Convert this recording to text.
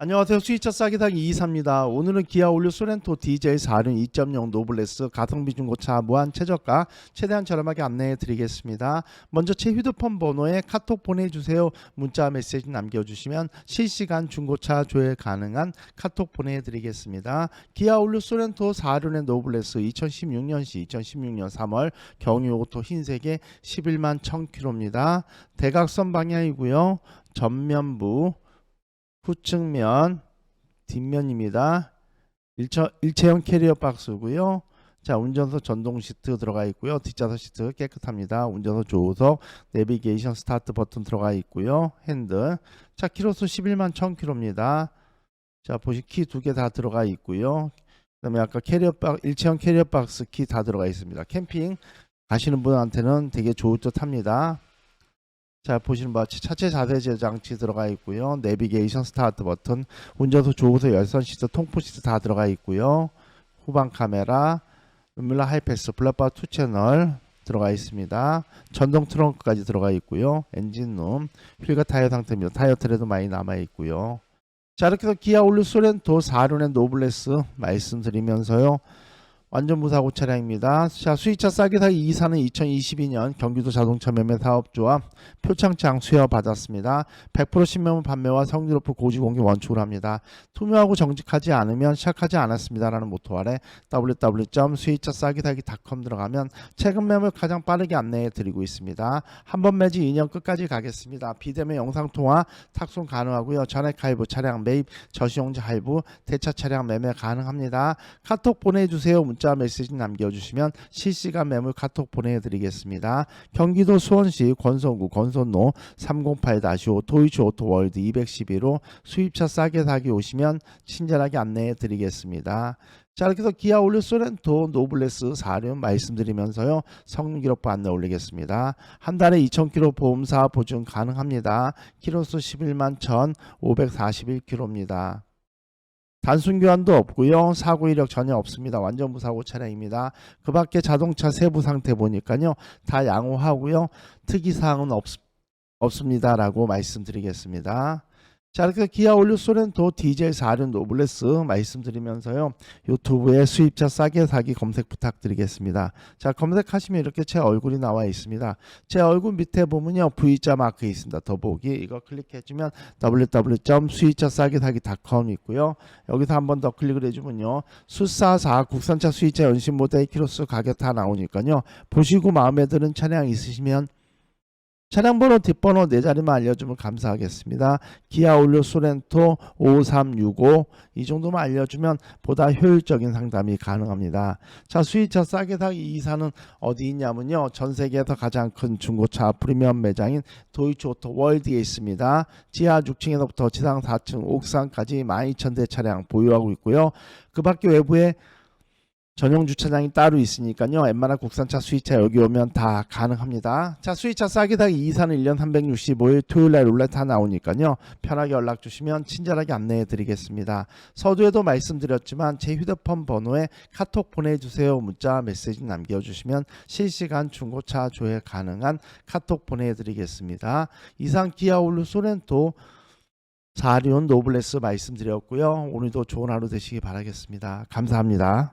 안녕하세요. 수위차 싸기당 이이사입니다. 오늘은 기아 올류 소렌토 DJ 4륜 2.0 노블레스 가성비 중고차 무한 최저가 최대한 저렴하게 안내해 드리겠습니다. 먼저 제 휴대폰 번호에 카톡 보내주세요. 문자 메시지 남겨주시면 실시간 중고차 조회 가능한 카톡 보내드리겠습니다. 기아 올류 소렌토 4륜의 노블레스 2016년시 2016년 3월 경유 오토 흰색의 11만 1000km입니다. 대각선 방향이고요. 전면부 후측면 뒷면입니다. 일처, 일체형 캐리어 박스고요. 자 운전석 전동 시트 들어가 있고요. 뒷좌석 시트 깨끗합니다. 운전석 조우석 내비게이션 스타트 버튼 들어가 있고요. 핸들 자 키로수 11만 1000km입니다. 자 보시 키 두 개 다 들어가 있고요. 그 다음에 아까 캐리어 박 일체형 캐리어 박스 키 다 들어가 있습니다. 캠핑 가시는 분한테는 되게 좋을 듯 합니다. 자 보시는 바와 같이 차체 자세 장치 들어가 있고요. 내비게이션 스타트 버튼, 운전석 조우석 열선 시트, 통풍 시트 다 들어가 있고요. 후방 카메라, 룸밀러 하이패스, 블랙바 2 채널 들어가 있습니다. 전동 트렁크까지 들어가 있고요. 엔진룸, 휠과 타이어 상태입니다. 타이어 트레도 많이 남아 있고요. 자 이렇게 해서 기아 올류 소렌토 4륜의 노블레스 말씀드리면서요. 완전 무사고 차량입니다. 자, 수입차 싸게 사기 2사는 2022년 경기도 자동차 매매 사업조합 표창장 수여받았습니다. 100% 신명문 판매와 성질 높은 고지 공개 원칙으로 합니다. 투명하고 정직하지 않으면 시작하지 않았습니다라는 모토 아래 www.수입차 싸게 사기.com 들어가면 최근 매물 가장 빠르게 안내해 드리고 있습니다. 한 번 매지 2년 끝까지 가겠습니다. 비대면 영상 통화 탁송 가능하고요. 전액 할부 차량 매입 저시용지 할부 대차 차량 매매 가능합니다. 카톡 보내주세요. 문자 메시지 남겨주시면 실시간 매물 카톡 보내드리겠습니다. 경기도 수원시 권선구 권선로 308-5 도이치 오토월드 212로 수입차 싸게 사기 오시면 친절하게 안내해 드리겠습니다. 자 이렇게 해서 기아 올류 소렌토 노블레스 4륜 말씀드리면서요 성능 기록부 안내 올리겠습니다. 한 달에 2,000km 보험사 보증 가능합니다. 키로수 11만 1,541km입니다. 단순 교환도 없고요. 사고 이력 전혀 없습니다. 완전 무사고 차량입니다. 그 밖에 자동차 세부 상태 보니까요. 다 양호하고요. 특이 사항은 없, 없습니다 라고 말씀드리겠습니다. 자, 이렇게 기아 올류 소렌토 디젤 4륜 노블레스 말씀드리면서요. 유튜브에 수입차 싸게 사기 검색 부탁드리겠습니다. 자, 검색하시면 이렇게 제 얼굴이 나와 있습니다. 제 얼굴 밑에 보면요. V자 마크 있습니다. 더보기 이거 클릭해주면 www.수입차 싸게 사기.com 있고요. 여기서 한 번 더 클릭을 해주면요. 수사사 국산차 수입차 연신 모델 키로수 가격 다 나오니까요. 보시고 마음에 드는 차량 있으시면 차량 번호 뒷번호 네 자리만 알려주면 감사하겠습니다. 기아 올류 소렌토 5365 이 정도만 알려주면 보다 효율적인 상담이 가능합니다. 자 수입차 싸게 사기 이사는 어디 있냐면요. 전 세계에서 가장 큰 중고차 프리미엄 매장인 도이치 오토 월드에 있습니다. 지하 6층에서부터 지상 4층 옥상까지 12,000대 차량 보유하고 있고요. 그 밖에 외부에 전용 주차장이 따로 있으니까요. 웬만한 국산차 수입차 여기 오면 다 가능합니다. 자, 수입차 싸게 사기 2사는 1년 365일 토요일 날 룰렛 다 나오니까요. 편하게 연락 주시면 친절하게 안내해 드리겠습니다. 서두에도 말씀드렸지만 제 휴대폰 번호에 카톡 보내주세요. 문자 메시지 남겨주시면 실시간 중고차 조회 가능한 카톡 보내드리겠습니다. 이상 기아 올루 소렌토 4륜 노블레스 말씀드렸고요. 오늘도 좋은 하루 되시기 바라겠습니다. 감사합니다.